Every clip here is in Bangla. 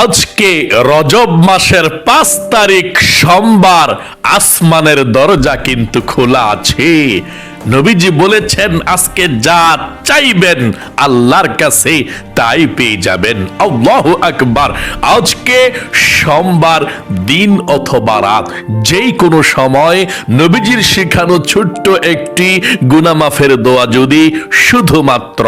আজকে রজব মাসের পাঁচ তারিখ সোমবার আসমানের দরজা কিন্তু খোলা আছে। নবীজি বলেছেন, আজকে যা চাইবেন আল্লাহর কাছে তাই পেয়ে যাবেন। আল্লাহ আকবার। আজকে সোমবার দিন অথবা রাত যেই কোনো সময় নবীজির শেখানো ছোট্ট একটি গুনামাফের দোয়া যদি শুধুমাত্র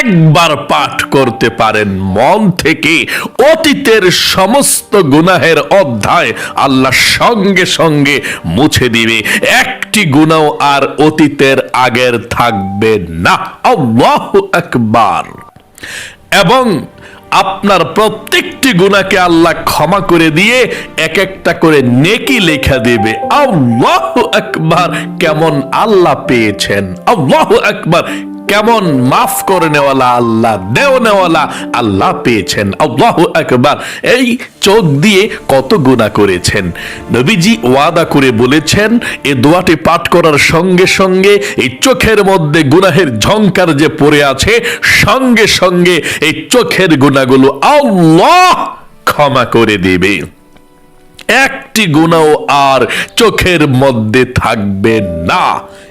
একবার পাঠ করতে পারেন মন থেকে অতীতের সমস্ত গুনাহের অধ্যায় আল্লাহ সঙ্গে সঙ্গে মুছে দিবে। একটি গুনাও আর অতীতের আগের থাকবে না। আল্লাহ একবার এবং আপনার প্রত্যেকটি গুণাকে আল্লাহ ক্ষমা করে দিয়ে এক একটা করে নেকি লেখা দেবে। আল্লাহ আকবার। কেমন আল্লাহ পেয়েছেন। আল্লাহ আকবার। কেমন মাফ করে নেওয়ালা, আল্লাহ দেও নেওয়ালা, আল্লাহ পেয়েছেন। আল্লাহ আকবার। এই চোখ দিয়ে কত গুণা করেছেন। নবীজি ওয়াদা করে বলেছেন, এ দোয়াটি পাঠ করার সঙ্গে সঙ্গে এই চোখের মধ্যে গুনাহের ঝংকার যে পড়ে আছে, সঙ্গে সঙ্গে এই চোখের গুণাগুলো আল্লাহ ক্ষমা করে দেবে। একটি গুণাও আর চোখের মধ্যে থাকবে না।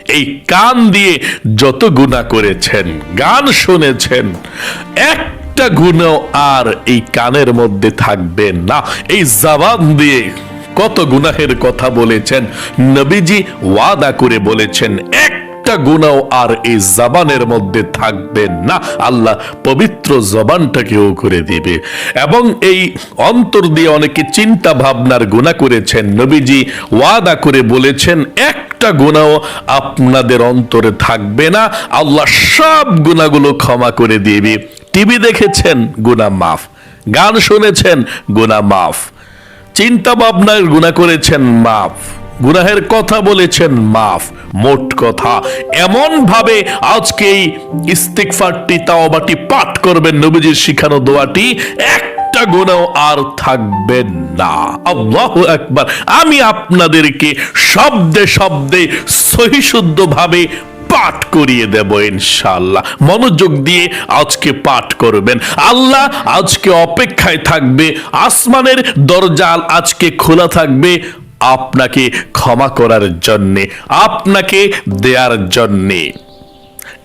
এই কান দিয়ে যত গুণা করেছেন, গান শুনেছেন, একটা গুণাও আর এই কানের মধ্যে থাকবে না। এই জবান দিয়ে কত গুনাহের কথা বলেছেন, নবীজি ওয়াদা করে বলেছেন এক একটা গুণাও আর এই জবানের মধ্যে থাকবে না। আল্লাহ পবিত্র জবানটাকেও করে দিবে। এবং এই অন্তর দিয়ে অনেকে চিন্তা ভাবনার গুণা করেছেন, নবীজি ওয়াদা করে বলেছেন একটা গুণাও আপনাদের অন্তরে থাকবে না। আল্লাহ সব গুণাগুলো ক্ষমা করে দিবে। টিভি দেখেছেন? গুণা মাফ। গান শুনেছেন? গুণা মাফ। চিন্তা ভাবনার গুণা করেছেন? মাফ। গুনাহের কথা বলেছেন? মাফ। মোট কথা। এমন ভাবে আজকে ইস্তিকফারটি তাওবাটি পাঠ করবেন নবীজির শিখানো দোয়াটি। একটা গুণাও আর থাকবে না। আল্লাহ একবার আমি আপনাদেরকে শব্দে শব্দে সহিশুদ্ধ ভাবে পাঠ করিয়ে দেব ইনশাআল্লাহ। মনোযোগ দিয়ে আজকে পাঠ করবেন। আল্লাহ আজকে অপেক্ষায় থাকবে। আসমানের দরজা আজকে খোলা থাকবে আপনাকে ক্ষমা করার জন্যে, আপনাকে দেয়ার জন্যে।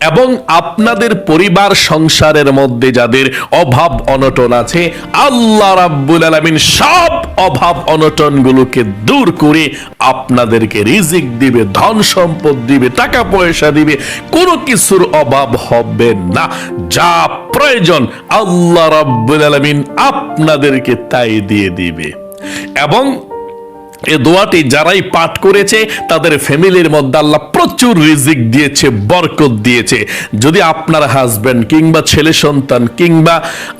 এবং আপনাদের পরিবার সংসারের মধ্যে যাদের অভাব অনটন আছে, আল্লাহ রাব্বুল আলামিন সব অভাব অনটনগুলোকে দূর করে আপনাদেরকে রিজিক দিবে, ধন সম্পদ দিবে, টাকা পয়সা দিবে, কোনো কিছুর অভাব হবে না। যা প্রয়োজন আল্লাহ রাব্বুল আলামিন আপনাদেরকে তাই দিয়ে দিবে। এবং এ দোয়াটি যারাই পাঠ করেছে, তাদের ফ্যামিলির মধ্যে আল্লাহ প্রচুর রিজিক দিয়েছে, বরকত দিয়েছে। যদি আপনার হাজবেন্ড কিংবা ছেলে সন্তান কিংবা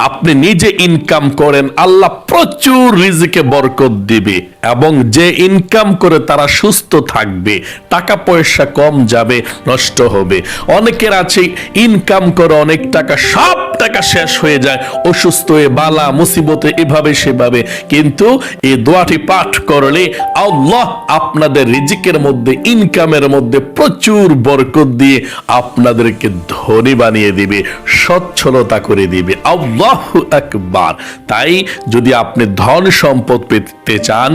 আপনি নিজে ইনকাম করেন, আল্লাহ প্রচুর রিজিকে বরকত দিবে এবং যে ইনকাম করে তারা সুস্থ থাকবে, টাকা পয়সা কম যাবে, নষ্ট হবে। অনেকের আছে ইনকাম করে অনেক টাকা, সব টাকা শেষ হয়ে যায়, অসুস্থ হয়ে বালা, মুসিবতে এভাবে সেভাবে। কিন্তু এই দোয়াটি পাঠ করলে আল্লাহ আপনাদের রিজিকের মধ্যে ইনকামের মধ্যে প্রচুর বরকত দিয়ে আপনাদেরকে ধনী বানিয়ে দিবে, সচ্ছলতা করে দিবে। আল্লাহ একবার তাই যদি আপনি ধন সম্পদ পেতে চান,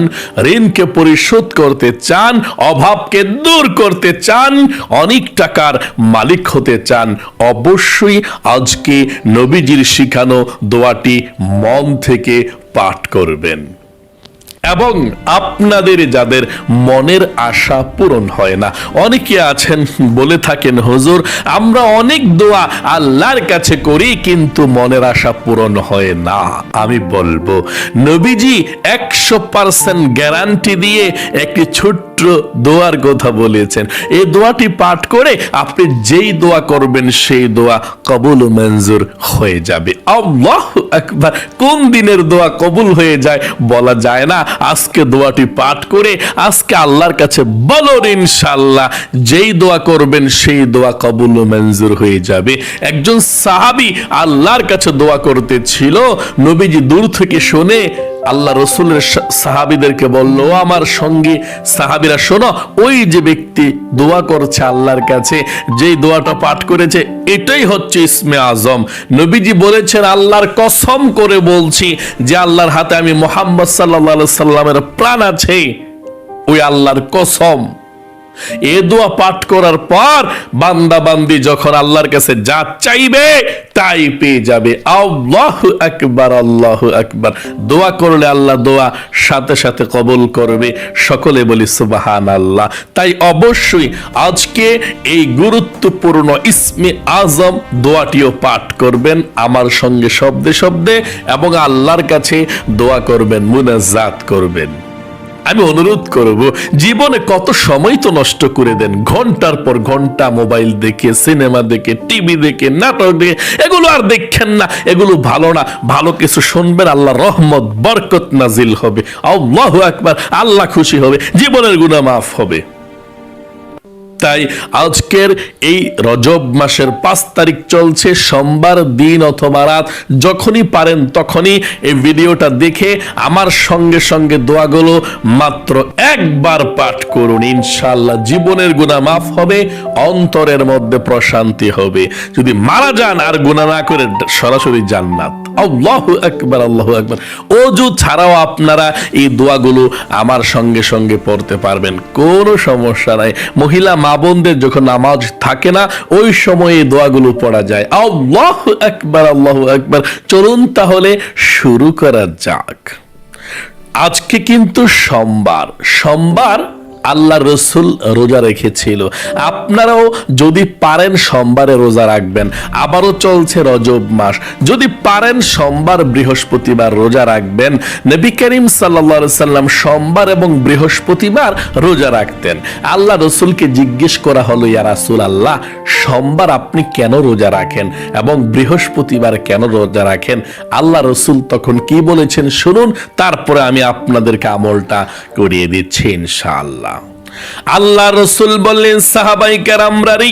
ঋণকে পরিশোধ করতে চান, অভাবকে দূর করতে চান, অনেক টাকার মালিক হতে চান, অবশ্যই আজকে নবীজির শিখানো দোয়াটি মন থেকে পাঠ করবেন। এবং আপনাদের যাদের মনের আশা পূরণ হয় না। অনেকে আছেন, বলে থাকেন, হুজুর, আমরা অনেক দোয়া আল্লাহর কাছে করি, কিন্তু মনের আশা পূরণ হয় না। আমি বলব, নবীজি, একশো পার্সেন্ট গ্যারান্টি দিয়ে একটি ছোট্ট দোয়ার কথা বলেছেন। এই দোয়াটি পাঠ করে আপনি যেই দোয়া করবেন, সেই দোয়া কবুল মঞ্জুর হয়ে যাবে। আল্লাহ একবার কোন দিনের দোয়া কবুল হয়ে যায় বলা যায় না। আজকে দোয়াটি পাঠ করে আজকে আল্লাহর কাছে বলুন ইনশাল্লাহ যেই দোয়া করবেন, সেই দোয়া কবুল মঞ্জুর হয়ে যাবে। একজন সাহাবি আল্লাহর কাছে দোয়া করতে ছিল, নবীজি দূর থেকে শুনে আল্লাহ রসুলের সাহাবিদেরকে বলল আমার সঙ্গী, সাহাবিরা, শোনো, ওই যে ব্যক্তি দোয়া করছে আল্লাহর কাছে যে দোয়াটা পাঠ করেছে, এটাই হচ্ছে ইসমে আজম। নবীজি বলেছেন, আল্লাহর কসম করে বলছি যে আল্লাহর হাতে আমি মোহাম্মদ সাল্লাহ সাল্লামের প্রাণ আছে। ওই আল্লাহর কসম। এ দোয়া পাঠ করার পর বান্দা বান্দি যখন আল্লাহর কাছে যা চাইবে তাই পেয়ে যাবে। আল্লাহ আকবার আল্লাহ আকবার। দোয়া করলে আল্লাহ দোয়া সাথে সাথে কবুল করবে। সকলে বলি সুবাহান আল্লাহ তাই অবশ্যই আজকে এই গুরুত্বপূর্ণ ইসমে আজম দোয়াটিও পাঠ করবেন আমার সঙ্গে শব্দে শব্দে এবং আল্লাহর কাছে দোয়া করবেন, মুনাজাত করবেন। আমি অনুরোধ করব, জীবনে কত সময় তো নষ্ট করে দেন? ঘণ্টার পর ঘণ্টা মোবাইল দেখে, সিনেমা দেখে, টিভি দেখে, নাটক দেখে, এগুলো আর দেখছেন না, এগুলো ভালো না। ভালো কিছু শুনবেন, আল্লাহ রহমত, বরকত নাজিল হবে। আল্লাহ একবার আল্লাহ খুশি হবে, জীবনের গুণা মাফ হবে। তাই আজকের এই রজব মাসের পাঁচ তারিখ চলছে, সোমবার দিন অথবা রাত, যখনই পারেন তখনই এই ভিডিওটা দেখে আমার সঙ্গে সঙ্গে দোয়াগুলো মাত্র একবার পাঠ করুন। ইনশাল্লাহ জীবনের গুণা মাফ হবে, অন্তরের মধ্যে প্রশান্তি হবে। যদি মারা যান আর গুণা না করে, সরাসরি জান্নাত। আল্লাহ ছাড়াও আপনারা এই দোয়াগুলো আমার সঙ্গে সঙ্গে পড়তে পারবেন। কোনো সমস্যা নাই। মহিলা বোনদের যখন নামাজ থাকে না, ওই সময় দোয়াগুলো পড়া যায়। আল্লাহ একবার আল্লাহ একবার চলুন তাহলে শুরু করা যাক। আজকে কিন্তু সোমবার। সোমবার আল্লাহ রসুল রোজা রেখেছিল। আপনারাও যদি পারেন সোমবারে রোজা রাখবেন। আবারও চলছে রজব মাস। যদি পারেন সোমবার বৃহস্পতিবার রোজা রাখবেন। নবী করিম সাল্লা সাল্লাম সোমবার এবং বৃহস্পতিবার রোজা রাখতেন। আল্লাহ রসুলকে জিজ্ঞেস করা হলো, ইয়া রাসুল আল্লাহ সোমবার আপনি কেন রোজা রাখেন এবং বৃহস্পতিবার কেন রোজা রাখেন? আল্লাহ রসুল তখন কি বলেছেন শুনুন, তারপরে আমি আপনাদেরকে আমলটা করিয়ে দিচ্ছি ইনশাআল্লাহ। আল্লাহ রসুল বললেন, সাহাবাই কারামরারি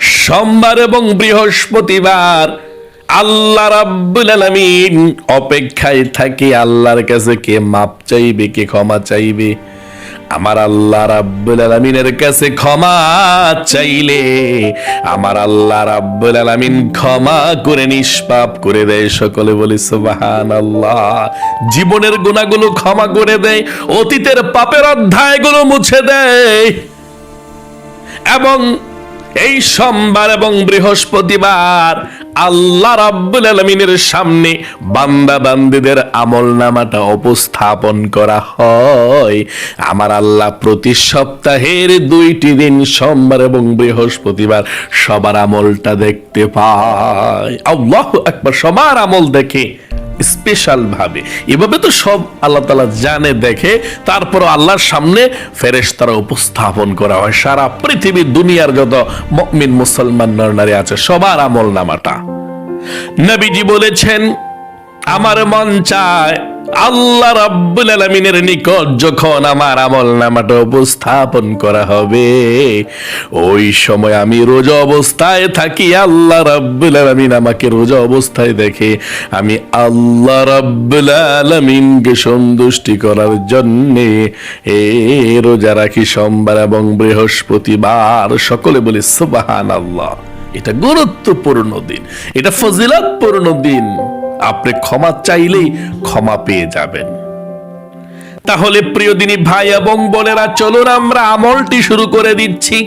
সোমবার এবং বৃহস্পতিবার আল্লাহ রাব্বুল আলামিন অপেক্ষায় থাকি, আল্লাহর কাছে কে মাপ চাইবে, কে ক্ষমা চাইবে। আমার আল্লাহ রাব্বুল আলামিনের কাছে ক্ষমা চাইলে, আমার আল্লাহ রাব্বুল আলামিন ক্ষমা করে নিষ্পাপ করে দেয়। সকলে বলি, সুবহানাল্লাহ। জীবনের গুনাহগুলো ক্ষমা করে দেয়, অতীতের পাপের অধ্যায়গুলো মুছে দেয়। এবং এই সোমবার এবং বৃহস্পতিবার আল্লাহ রাব্বুল আলমিনের সামনে বান্দা বান্দিদের আমল নামাটা উপস্থাপন করা হয়। আমার আল্লাহ প্রতি সপ্তাহের দুইটি দিন, সোমবার এবং বৃহস্পতিবার সবার আমলটা দেখতে পায়। আল্লাহ একবার সবার আমল দেখে। স্পেশাল ভাবে এভাবে তো সব আল্লাহ তালা জানে, দেখে তারপর আল্লাহর সামনে ফেরেশ তারা উপস্থাপন করা হয়। সারা পৃথিবীর দুনিয়ার যত মমিন, মুসলমান নর নারী আছে, সবার আমল নামাটা। নবীজি বলেছেন, আমার মন চায় আল্লাহ রাব্বুল আলামিনের নিকট যখন আমার আমল নামাটা উপস্থাপন করা হবে, ওই সময় আমি রোজা অবস্থায় থাকি। আল্লাহ রাব্বুল আলামিন আমাকে রোজা অবস্থায় দেখে আমি আল্লাহ রাব্বুল আলামিনকে সন্তুষ্টি করার জন্যে এ রোজা রাখি। সোমবার এবং বৃহস্পতিবার সকলে বলি, সুবহানাল্লাহ। এটা গুরুত্বপূর্ণ দিন, এটা ফজিলতপূর্ণ দিন। আপনি ক্ষমা চাইলেই ক্ষমা পেয়ে যাবেন। তাহলে প্রিয় দিনী ভাই এবং বোনেরা, চলুন আমরা আমলটি শুরু করে দিচ্ছি।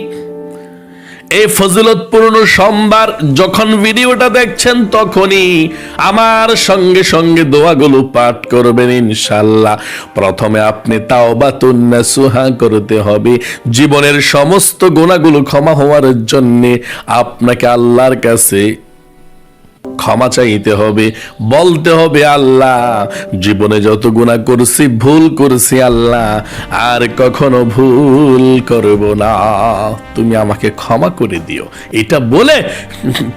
এই ফজিলতপূর্ণ সোমবার যখন ভিডিওটা দেখছেন, তখনই আমার সঙ্গে সঙ্গে দোয়াগুলো পাঠ করবেন ইনশাল্লাহ প্রথমে আপনি তাওবাতুন্না সুহা করতে হবে। জীবনের সমস্ত গুণাগুলো ক্ষমা হওয়ার জন্যে আপনাকে আল্লাহর কাছে ক্ষমা চাইতে হবে, বলতে হবে আল্লাহ, জীবনে যত গুণা করছি, ভুল করছি আল্লাহ, আর কখনো ভুল করব না। তুমি আমাকে ক্ষমা করে দিও। এটা বলে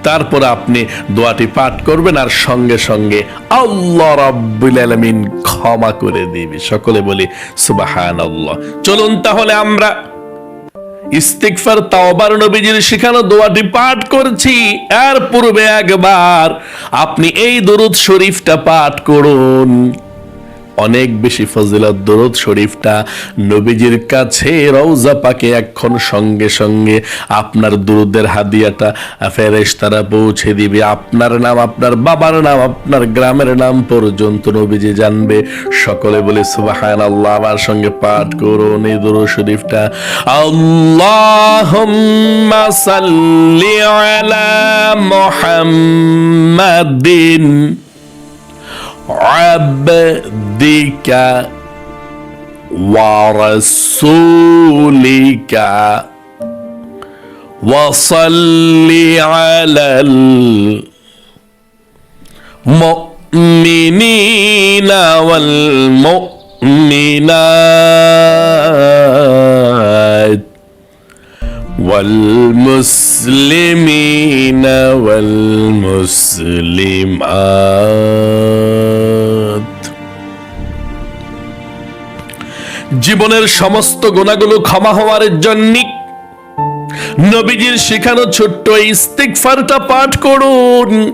তারপর আপনি দোয়াটি পাঠ করবেন আর সঙ্গে সঙ্গে আল্লাহ রাব্বুল আলামিন ক্ষমা করে দিবে। সকলে বলি, সুবহানাল্লাহ। চলুন তাহলে আমরা ইস্তিকফার তাওবার নবীজির শেখানো দোয়াটি পাঠ করছি। এর পূর্বে একবার আপনি এই দরুদ শরীফটা পাঠ করুন। অনেক বেশি ফজিলত দরুদ শরীফটা নবীজির কাছে রওজা পাকে এখন সঙ্গে সঙ্গে আপনার দুরুদের হাদিয়াটা ফেরেশ তারা পৌঁছে দিবে। আপনার নাম, আপনার বাবার নাম, আপনার গ্রামের নাম পর্যন্ত নবীজি জানবে। সকলে বলে সুবাহান আল্লাহ আমার সঙ্গে পাঠ করুন এই দুরুদ শরীফটা। আল্লাহুম্মা সাল্লি আলা মুহাম্মাদিন عبدك ورسولك. وصل على المؤمنين والمؤمنات والمسلمين মুসলিমাত। জীবনের সমস্ত গোনাগুলো ক্ষমা হওয়ার জন্য নবীজির শেখানো ছোট্ট ইস্তিকফারটা পাঠ করুন।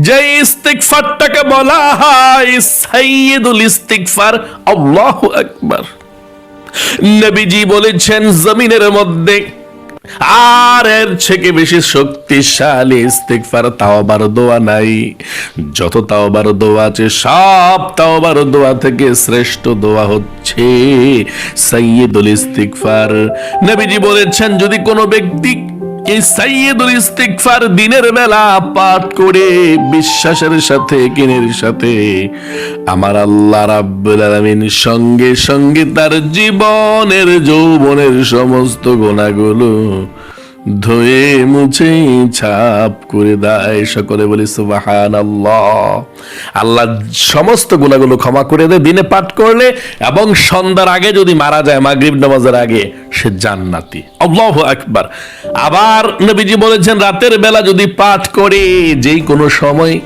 যে ইস্তিকফারটাকে বলা হয় সাইয়েদুল ইস্তিকফার আল্লাহু আকবার। নবীজি বলেছেন, জমিনের মধ্যে আর এর থেকে বেশি শক্তিশালী ইস্তিগফার তাওবার দোয়া নাই। যত তাওবার দোয়া আছে, সব তাওবার দোয়া থেকে শ্রেষ্ঠ দোয়া হচ্ছে সাইয়েদুল ইস্তিকফার নবীজি বলেছেন, যদি কোনো ব্যক্তি এই সাইয়্যিদুল ইস্তিগফার দিনের বেলা পাঠ করে বিশ্বাসের সাথে কিনের সাথে আমার আল্লাহ রাব্বুল আলামিন সঙ্গে সঙ্গে তার জীবনের, যৌবনের সমস্ত গুণাগুলো ধুয়ে মুছে ছাপ করে দেয় সকলে বলি সুবাহান আল্লাহ আল্লাহ সমস্ত গুণাগুলো ক্ষমা করে দেয়, দিনে পাঠ করলে এবং সন্ধ্যার আগে যদি মারা যায়, মাগরিব নামাজের আগে, সে জান্নাতি। আল্লাহ আকবার। আবার নবীজি বলেছেন, রাতের বেলা যদি পাঠ করে, যেই কোনো সময়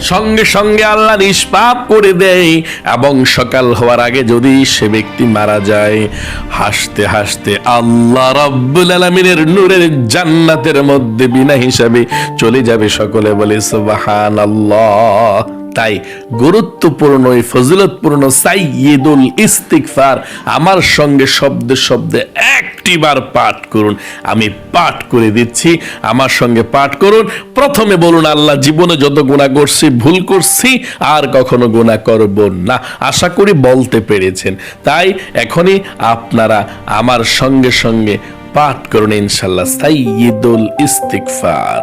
সঙ্গে সঙ্গে আল্লাহ নিষ্পাপ করে দেয় এবং সকাল হওয়ার আগে যদি সে ব্যক্তি মারা যায়, হাসতে হাসতে আল্লাহ রব্বুল আলমিনের নূরের জান্নাতের মধ্যে বিনা হিসাবে চলে যাবে সকলে বলে সুবাহান আল্লাহ তাই গুরুত্বপূর্ণ এই ফজিলতপূর্ণ সাইয়্যিদুল ইস্তিগফার আমার সঙ্গে শব্দে শব্দে একটিবার পাঠ করুন। আমি পাঠ করে দিচ্ছি, আমার সঙ্গে পাঠ করুন। প্রথমে বলুন, আল্লাহ জীবনে যত গুণা করছি, ভুল করছি, আর কখনো গুণা করব না। আশা করি বলতে পেরেছেন। তাই এখনই আপনারা আমার সঙ্গে সঙ্গে পাঠ করুন ইনশাল্লাহ সাইয়্যিদুল ইস্তিগফার।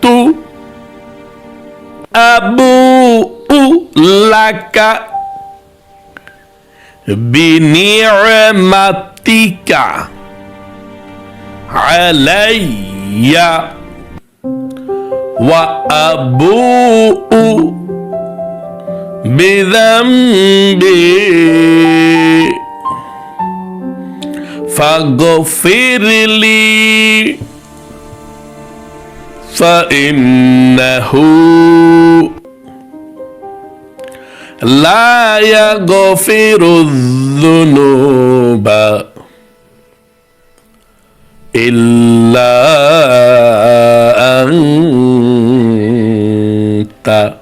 tu abu'u laka bini'matika alayya wa abu'u bidhambi. Fagofirili فإنه لا يغفر الذنوب إلا أنت.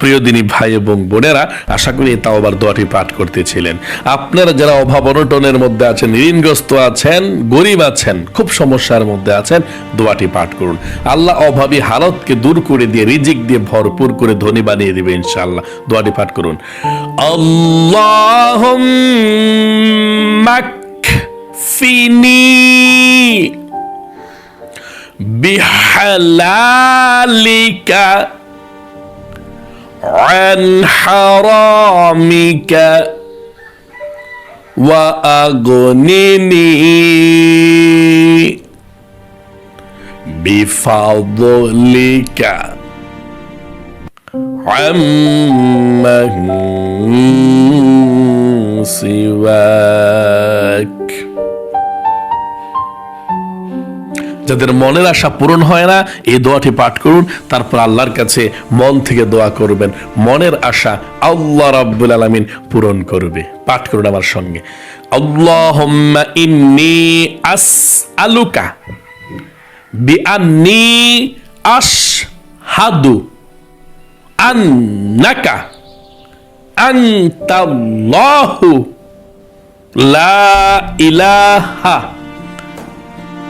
প্রিয় দিনী ভাই এবং বোনেরা আশা করি তাও আবার দোয়াটি পাঠ করতেছিলেন আপনারা যারা অভাব অনটনের মধ্যে আছেন ঋণগ্রস্ত আছেন গরিব আছেন খুব সমস্যার মধ্যে আছেন দোয়াটি পাঠ করুন আল্লাহ অভাবী হালতকে দূর করে দিয়ে রিজিক দিয়ে ভরপুর করে ধনী বানিয়ে দিবে ইনশাআল্লাহ দোয়াটি পাঠ করুন আল্লাহ فيني بحلالك عن حرامك وأغنني بفضلك عمن سواك. যাদের মনের আশা পূরণ হয় না, এই দোয়াটি পাঠ করুন, তারপর আল্লাহর কাছে মন থেকে দোয়া করবেন। মনের আশা আল্লাহ রাব্বুল আলামিন পূরণ করবে। পাঠ করুন আমার সঙ্গে। আল্লাহুম্মা ইন্নি আসআলুকা বিআন্নি আশহাদু আন্নাকা আনতাল্লাহু লা ইলাহা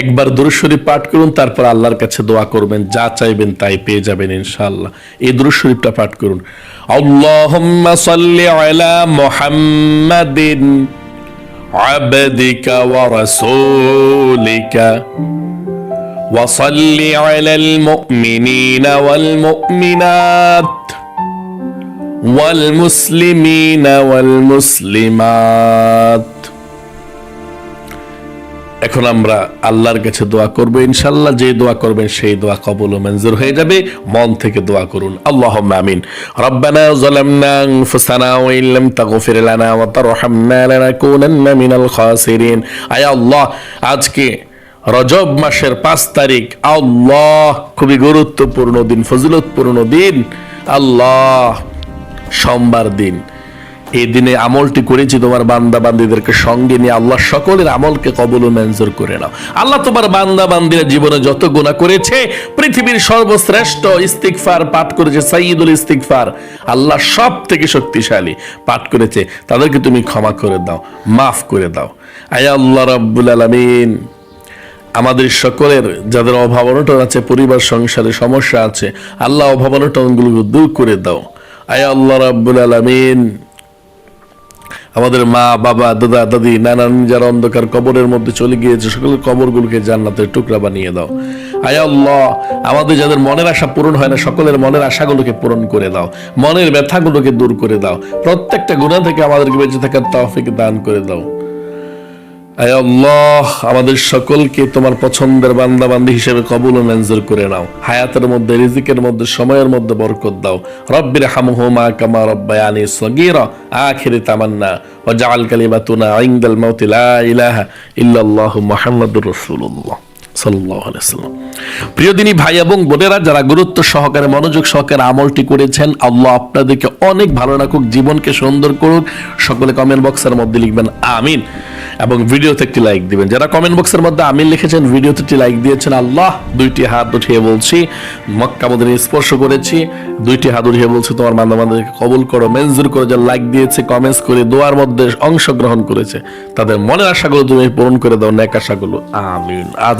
একবার দুরুশ্বরী পাঠ করুন তারপর আল্লাহর কাছে দোয়া করবেন যা চাইবেন তাই পেয়ে যাবেন ইনশাআল্লাহ এই দুরুশ্বরীফটা পাঠ করুন আল্লাহুম্মা সাল্লি আলা মুহাম্মাদিন আবদিকা ওয়া রাসূলিকা وصل على المؤمنين والمؤمنات والمسلمين والمسلمات এখন আমরা আল্লাহর কাছে দোয়া করব ইনশাল্লাহ যে দোয়া করবেন সেই দোয়া কবল মঞ্জুর হয়ে যাবে। মন থেকে দোয়া করুন। আল্লাহ আমিন। রব্বানা যালামনা আনফুসানা ওয়া ইল্লাম তাগফির লানা ওয়া তারহামনা লানাকুনান্না মিনাল খাসিরিন। আয় আল্লাহ, আজকে রজব মাসের পাঁচ তারিখ। আল্লাহ, খুবই গুরুত্বপূর্ণ দিন, ফজিলতপূর্ণ দিন। আল্লাহ, সোমবার দিন। এই দিনে আমলটি করেছি তোমার বান্দা বান্দিদেরকে সঙ্গে নিয়ে। আল্লাহ সকলের আমলকে কবল ও মঞ্জুর করে নাও। আল্লাহ তোমার বান্দা বান্দিরা জীবনে যত গুণা করেছে, পৃথিবীর সর্বশ্রেষ্ঠ ইস্তিকফার পাঠ করেছে সাইদুল ইস্তিকফার আল্লাহ সব থেকে শক্তিশালী পাঠ করেছে। তাদেরকে তুমি ক্ষমা করে দাও, মাফ করে দাও। আয় আল্লাহ রাব্বুল আলামিন। আমাদের সকলের যাদের অভাব অনটন আছে, পরিবার, সংসারে সমস্যা আছে, আল্লাহ অভাব অনটনগুলো দূর করে দাও। আয় আল্লাহ রাব্বুল আলামিন। আমাদের মা, বাবা, দাদা, দাদি নানান যারা অন্ধকার কবরের মধ্যে চলে গিয়েছে সকলের কবরগুলোকে জান্নাতের টুকরা বানিয়ে দাও। আয়াল্লাহ আমাদের যাদের মনের আশা পূরণ হয় না, সকলের মনের আশাগুলোকে পূরণ করে দাও। মনের ব্যথাগুলোকে দূর করে দাও। প্রত্যেকটা গুণা থেকে আমাদেরকে বেঁচে থাকার তৌফিক দান করে দাও। আয় আল্লাহ, আমাদের সকলকে তোমার পছন্দের বান্দাবান্দি হিসেবে কবুল ও মঞ্জুর করে নাও। হায়াতের মধ্যে, রিজিকের মধ্যে, সময়ের মধ্যে বরকত দাও। রব্বির হামহুমা কামা রব্বায়ানি সগীরা, আখিরি তামান্না, ওয়া জাআল কালিমাতুনা ইনদাল মাউতি লা ইলাহা ইল্লাল্লাহু মুহাম্মাদুর রাসূলুল্লাহ। সাল্লাম প্রিয় দিনী ভাই এবং বোনেরা, যারা গুরুত্ব সহকারে, মনোযোগ সহকারে আমলটি করেছেন, আল্লাহ আপনাদেরকে অনেক ভালো রাখুক, জীবনকে সুন্দর করুক। সকলে কমেন্ট বক্সের মধ্যে লিখবেন, আমিন। এবং ভিডিওতে একটি লাইক দিবেন। যারা কমেন্ট বক্সের মধ্যে আমিন লিখেছেন, ভিডিওতে একটি লাইক দিয়েছেন, আল্লাহ দুইটি হাত উঠিয়ে বলছি, মক্কা স্পর্শ করেছি, দুইটি হাত উঠিয়ে বলছি, তোমার কবুল করো, মঞ্জুর করো, যারা লাইক দিয়েছে কমেন্টস করে, দোয়ার মধ্যে অংশগ্রহণ করেছে, তাদের মনের আশাগুলো তুমি পূরণ করে দাও ন্যাক আশাগুলো। আমিন। আজ